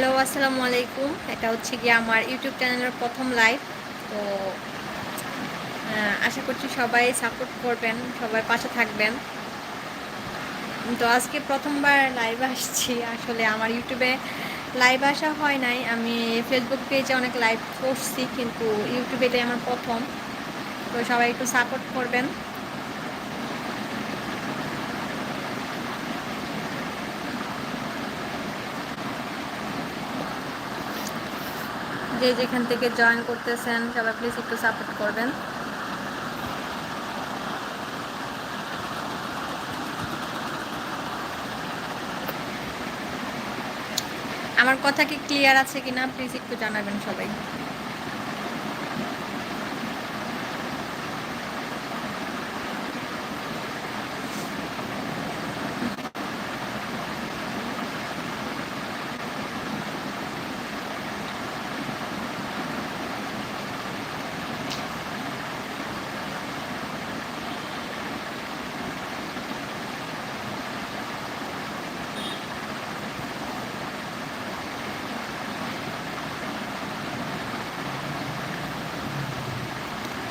Hello আসসালামু আলাইকুম এটা হচ্ছে গিয়ে আমার ইউটিউব চ্যানেলের প্রথম লাইভ তো আশা করছি সবাই সাপোর্ট করবেন, সবাই পাশে থাকবেন। তো আজকে প্রথমবার লাইভ আসছি। আসলে আমার ইউটিউবে লাইভ আসা হয় নাই। আমি ফেসবুক পেজে অনেক লাইভ করছি, কিন্তু ইউটিউবে এটাই আমার প্রথম। তো সবাই একটু সাপোর্ট করবেন। যে যেখান থেকে জয়েন করতেছেন, সবাই প্লিজ একটু সাপোর্ট করবেন। আমার কথা কি ক্লিয়ার আছে কিনা প্লিজ একটু জানাবেন সবাই।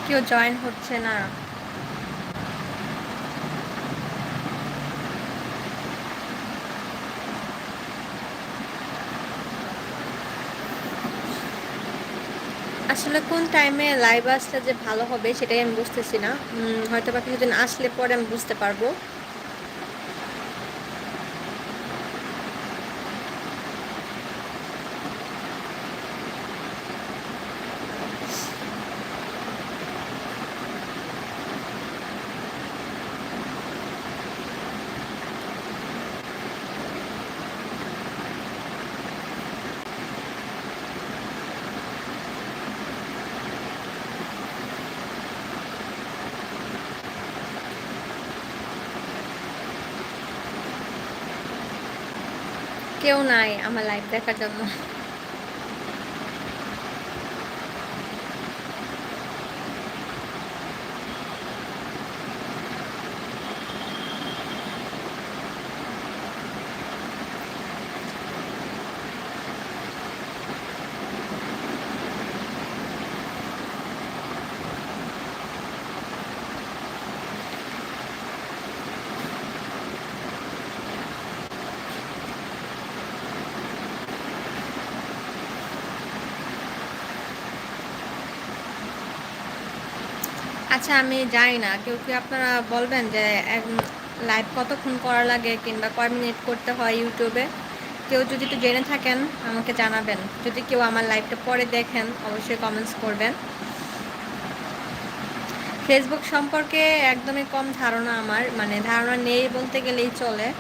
কেউ জয়েন হচ্ছে না। আসলে কোন টাইমে লাইভ আসলে যে ভালো হবে সেটাই আমি বুঝতেছি না। হয়তো বা কিছুদিন আসলে পরে আমি বুঝতে পারব। কেউ নাই আমার লাইভ দেখার জন্য। আচ্ছা আমি জানি না। কেউ কি আপনারা বলবেন যে লাইভ কতক্ষণ করা লাগে কিংবা কয় মিনিট করতে হয় ইউটিউবে? কেউ যদি একটু জেনে থাকেন, আমাকে জানাবেন। যদি কেউ আমার লাইভটা পরে দেখেন, অবশ্যই কমেন্টস করবেন। ফেসবুক সম্পর্কে একদমই কম ধারণা আমার। মানে ধারণা নেই বলতে গেলেই চলে।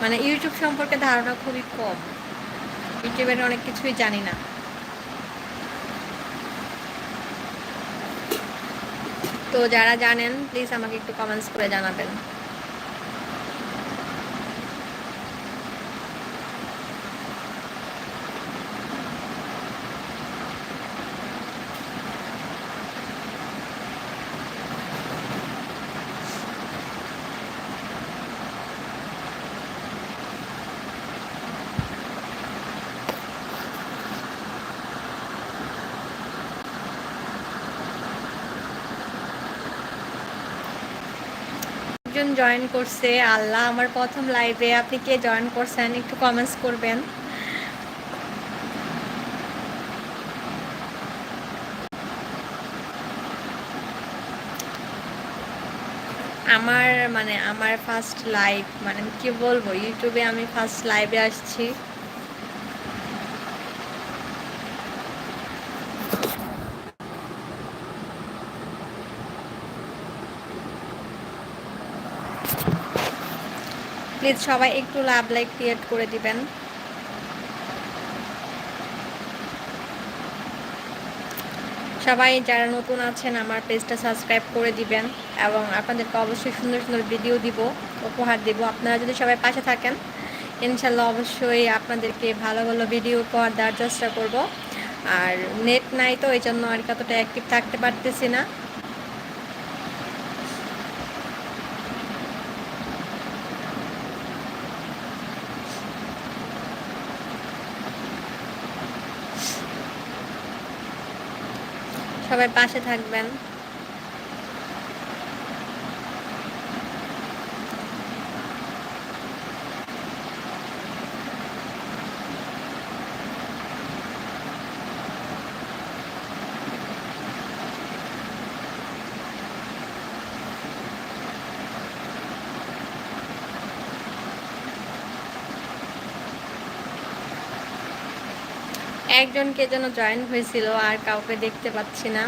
মানে ইউটিউব সম্পর্কে ধারণা খুবই কম। ইউটিউবের অনেক কিছুই জানি না। তো যারা জানেন প্লিজ আমাকে একটু কমেন্টস করে জানাবেন। একজন জয়েন করছে। আল্লাহ আমার প্রথম লাইভে আপনি কে জয়েন করছেন একটু কমেন্টস করবেন। আমার মানে আমার ফার্স্ট লাইভ মানে কি বলব ইউটিউবে আমি ফার্স্ট লাইভে আসছি। প্লিজ সবাই একটু লাভ লাইক ক্রিয়েট করে দিবেন। সবাই যারা নতুন আছেন, আমার পেজটা সাবস্ক্রাইব করে দিবেন এবং আপনাদেরকে অবশ্যই সুন্দর সুন্দর ভিডিও দিব, উপহার দিব। আপনারা যদি সবাই পাশে থাকেন, ইনশাল্লাহ অবশ্যই আপনাদেরকে ভালো ভালো ভিডিও উপহার দেওয়ার চেষ্টা করব। আর নেট নাই তো, এই জন্য আর কতটা অ্যাক্টিভ থাকতে পারতেছি না। সবাই পাশে থাকবেন। একজনকে যেন জয়েন হয়েছিল, আর কাউকে দেখতে পাচ্ছি না।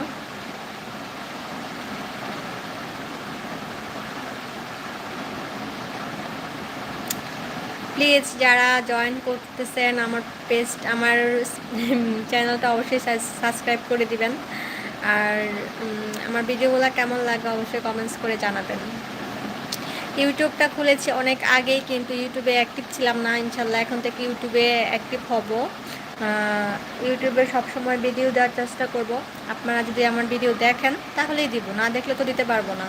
প্লিজ যারা জয়েন করতেছেন, আমার পেস্ট আমার চ্যানেলটা অবশ্যই সাবস্ক্রাইব করে দিবেন। আর আমার ভিডিওগুলো কেমন লাগে অবশ্যই কমেন্টস করে জানাবেন। ইউটিউবটা খুলেছি অনেক আগেই, কিন্তু ইউটিউবে অ্যাক্টিভ ছিলাম না, ইনশাল্লাহ। এখন থেকে ইউটিউবে অ্যাক্টিভ হব। ইউটিউবে সবসময় ভিডিও দেওয়ার চেষ্টা করব। আপনারা যদি আমার ভিডিও দেখেন, তাহলেই দিব, না দেখলে তো দিতে পারব না।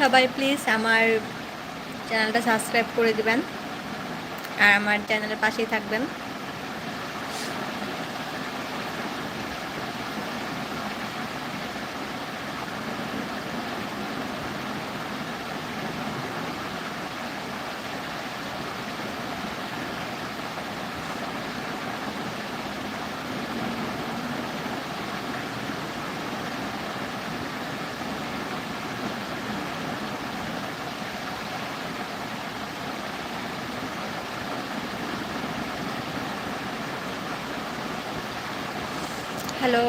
সবাই প্লিজ আমার চ্যানেলটা সাবস্ক্রাইব করে দিবেন। আর আমার চ্যানেলের পাশেই থাকবেন। হ্যালো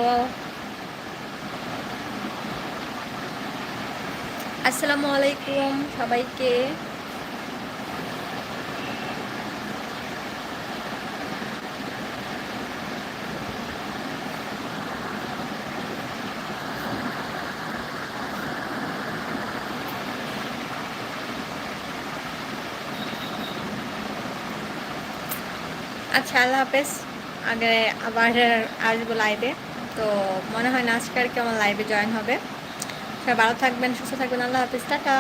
আসসালামু আলাইকুম সবাইকে। আচ্ছা আল্লাহ হাফেজ। আগে আবার আসব লাইভে তো মনে হয় না আজকে আর কি আমার লাইভে জয়েন হবে। সবাই ভালো থাকবেন, সুস্থ থাকবেন। আল্লাহ হাফিজ, টাটা।